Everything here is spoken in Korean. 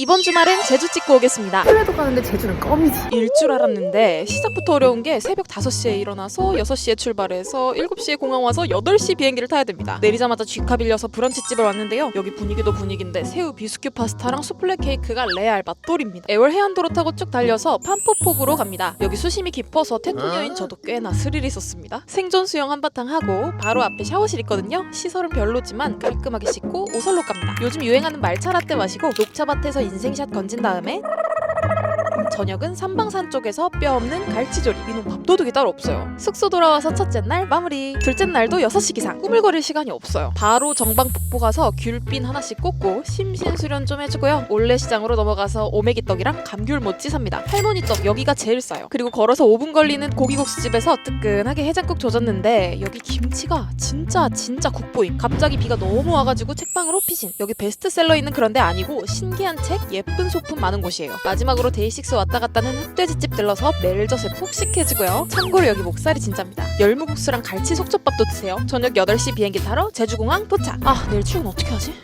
이번 주말엔 제주 찍고 오겠습니다. 해외도 가는데 제주는 껌이지. 일 줄 알았는데 시작부터 어려운 게 새벽 5시에 일어나서 6시에 출발해서 7시에 공항 와서 8시 비행기를 타야 됩니다. 내리자마자 쥐카 빌려서 브런치집을 왔는데요. 여기 분위기도 분위기인데 새우 비스큐 파스타랑 수플레 케이크가 레알 맛돌입니다. 애월 해안도로 타고 쭉 달려서 판포폭으로 갑니다. 여기 수심이 깊어서 태토녀인 저도 꽤나 스릴 있었습니다. 생존 수영 한바탕 하고 바로 앞에 샤워실 있거든요. 시설은 별로지만 깔끔하게 씻고 오설로 갑니다. 요즘 유행하는 말차 라떼 마시고 녹차밭에서 인생샷 건진 다음에 저녁은 삼방산 쪽에서 뼈 없는 갈치조리 이놈 밥도둑이 따로 없어요. 숙소 돌아와서 첫째 날 마무리. 둘째 날도 6시 기상. 꾸물거릴 시간이 없어요. 바로 정방폭포 가서 귤빈 하나씩 꽂고 심신 수련 좀 해주고요. 올레시장으로 넘어가서 오메기떡이랑 감귤모찌 삽니다. 할머니 떡 여기가 제일 싸요. 그리고 걸어서 5분 걸리는 고기국수집에서 뜨끈하게 해장국 조졌는데 여기 김치가 진짜 진짜 국보임. 갑자기 비가 너무 와가지고 책방으로 피신. 여기 베스트셀러 있는 그런 데 아니고 신기한 책 예쁜 소품 많은 곳이에요. 마지막으로 데이식스 왔다 갔다는 흑돼지집 들러서 멜젓에 푹 식해지고요. 참고로 여기 목살이 진짜입니다. 열무국수랑 갈치 속젓밥도 드세요. 저녁 8시 비행기 타러 제주공항 도착. 아 내일 출근 어떻게 하지?